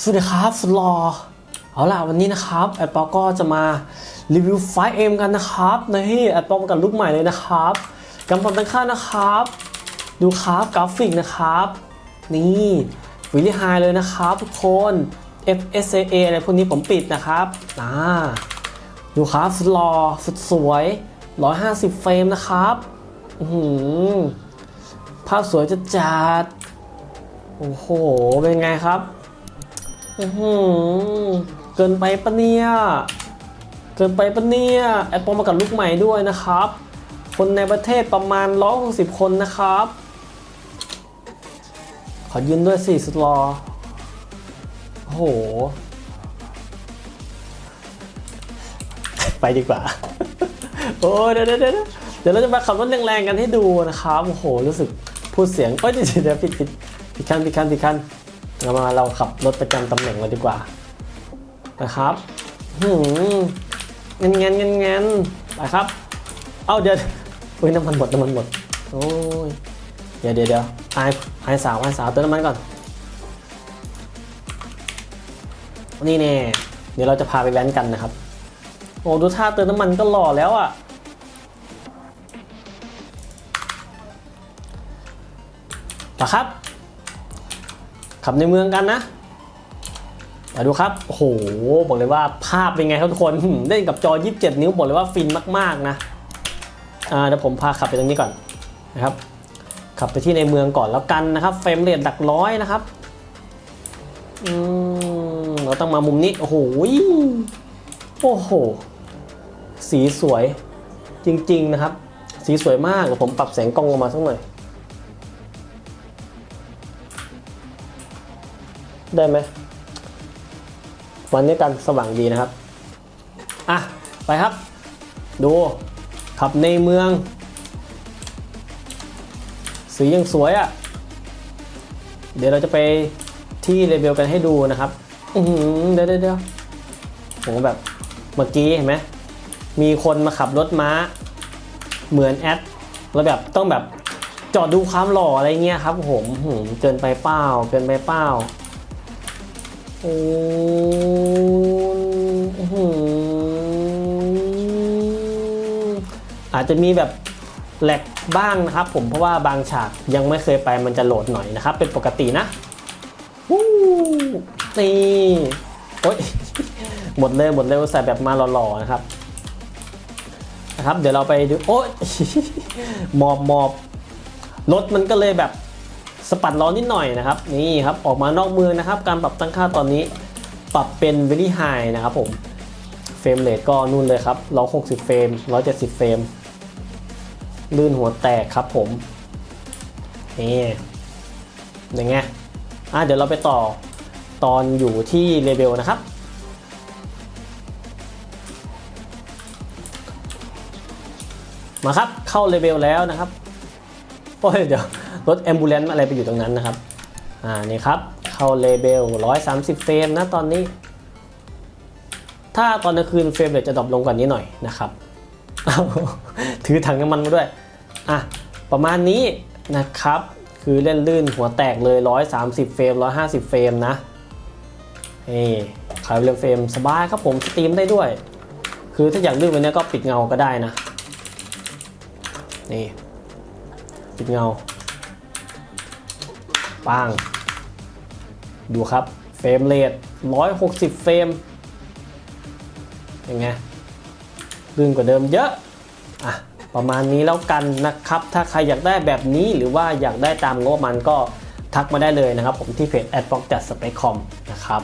สวัสดีครับสุดหล่อเอาล่ะวันนี้นะครับแอปเปิลก็จะมารีวิว 5M กันนะครับในี่แอปเปิลกับลูกใหม่เลยนะครับกำลังตั้งค่านะครับ ดูครับกราฟิกนะครับ นี่วิลลี่ไฮเลยนะครับทุกคน FSA อะไรพวกนี้ผมปิดนะครับอ่าดูครับสุดหล่อสุดสวย 150 เฟรมนะครับอื้อหือภาพสวยจะจัดโอ้โห เป็นไงครับ อื้อหือเกินไปปะเนี่ยเกินไปปะเนี่ยแอปเปิลมากับลูกใหม่ด้วยนะครับ คนในประเทศประมาณ 160 คนนะครับ ขอยืนด้วยสิสุดรอโอ้โห ไปดีกว่า โอ้เดี๋ยวเดี๋ยวเดี๋ยวเราจะมาขับรถแรงๆกันให้ดูนะครับ โอ้โห รู้สึกพูดเสียงเอ้ยเดี๋ยวเดี๋ยวผิดผิดผิดคันผิดคันผิดคัน เรามาเราขับรถประจำตำแหน่งเลยดีกว่า นะครับหืมเงินเงินเงินเงินไปครับ เอาเดี๋ยวอุ้ยน้ำมันหมดน้ำมันหมดโอ้ยเดี๋ยวเดี๋ยวเดี๋ยวไอ้ไอ้สาวไอ้สาวเติมน้ำมันก่อนนี่แน่เดี๋ยวเราจะพาไปแว้นกันนะครับ โอ้ดูท่าเติมน้ำมันก็หล่อแล้วอะ่ะนะครับ ขับในเมืองกันนะมาดูครับโอ้โหบอกเลยว่าภาพเป็นไงครับทุกคนเล่นกับจอ 27 นิ้วบอกเลยว่าฟินมากๆนะอ่าเดี๋ยวผมพาขับไปตรงนี้ก่อนนะครับ ขับไปที่ในเมืองก่อนแล้วกันนะครับเฟรมเรทหลักร้อยนะครับอืมเราต้องมามุมนี้โอ้โหโอ้โหสีสวยจริงๆนะครับ สีสวยมากผมปรับแสงกล้องลงมาสักหน่อย ได้ไหมวันนี้กันสว่างดีนะครับ อะ ไปครับ ดู ขับในเมือง สียังสวยอะ่ะ เดี๋ยวเราจะไปที่เลเวลกันให้ดูนะครับ อือเดี๋ยวเดี๋ยวผมแบบเมื่อกี้เห็นไหมมีคนมาขับรถม้า เหมือนแอดแล้วแบบต้องแบบจอดดูความหล่ออะไรเงี้ยครับ ผมหืมเกินไปเป้าเกินไปเป้า โอ้อื้อหืออาจจะมีแบบแหลกบ้างนะครับผมเพราะว่าบางฉากยังไม่เคยไปมันจะโหลดหน่อยนะครับ เป็นปกตินะวู้นี่โอ้ยหมดเลยหมดเลยใส่แบบมาหล่อๆนะครับนะครับ เดี๋ยวเราไปดูโอ้ยหมอบหมอบรถมันก็เลยแบบ สปัดล้อนนิดหน่อยนะครับนี่ครับออกมานอกเมืองนะครับ การปรับตั้งค่าตอนนี้ปรับเป็น very high นะครับผมเฟรมเรทก็นู่นเลยครับ160เฟรม170เฟรมลื่นหัวแตกครับผมนี่อยังไงอะเดี๋ยวเราไปต่อตอนอยู่ที่เลเวลนะครับมาครับเข้าเลเวลแล้วนะครับ โอ้ยเดี๋ยวรถแอมบูเลนอะไรไปอยู่ตรงนั้นนะครับ อ่า นี่ครับ เข้าเลเบล 130 เฟรมนะตอนนี้ ถ้าตอนกลางคืนเฟรมเรทจะดรอปลงกว่านี้หน่อยนะครับเอาถือถังน้ำมันมาด้วย อะ ประมาณนี้นะครับ คือเล่นลื่นหัวแตกเลย 130 เฟรม 150 เฟรมนะนี่ขายเร็วเฟรมสบายครับผมสตรีมได้ด้วย คือถ้าอยากลื่นวันนี้ก็ปิดเงาก็ได้นะ นี่ ปิดเงาปังดูครับ เฟรมเรท160 เฟรมยังไงลื่นกว่าเดิมเยอะอะประมาณนี้แล้วกันนะครับ ถ้าใครอยากได้แบบนี้หรือว่าอยากได้ตามงบมันก็ทักมาได้เลยนะครับ ผมที่เพจ a d b o c k จัดสเปคคอมนะครับ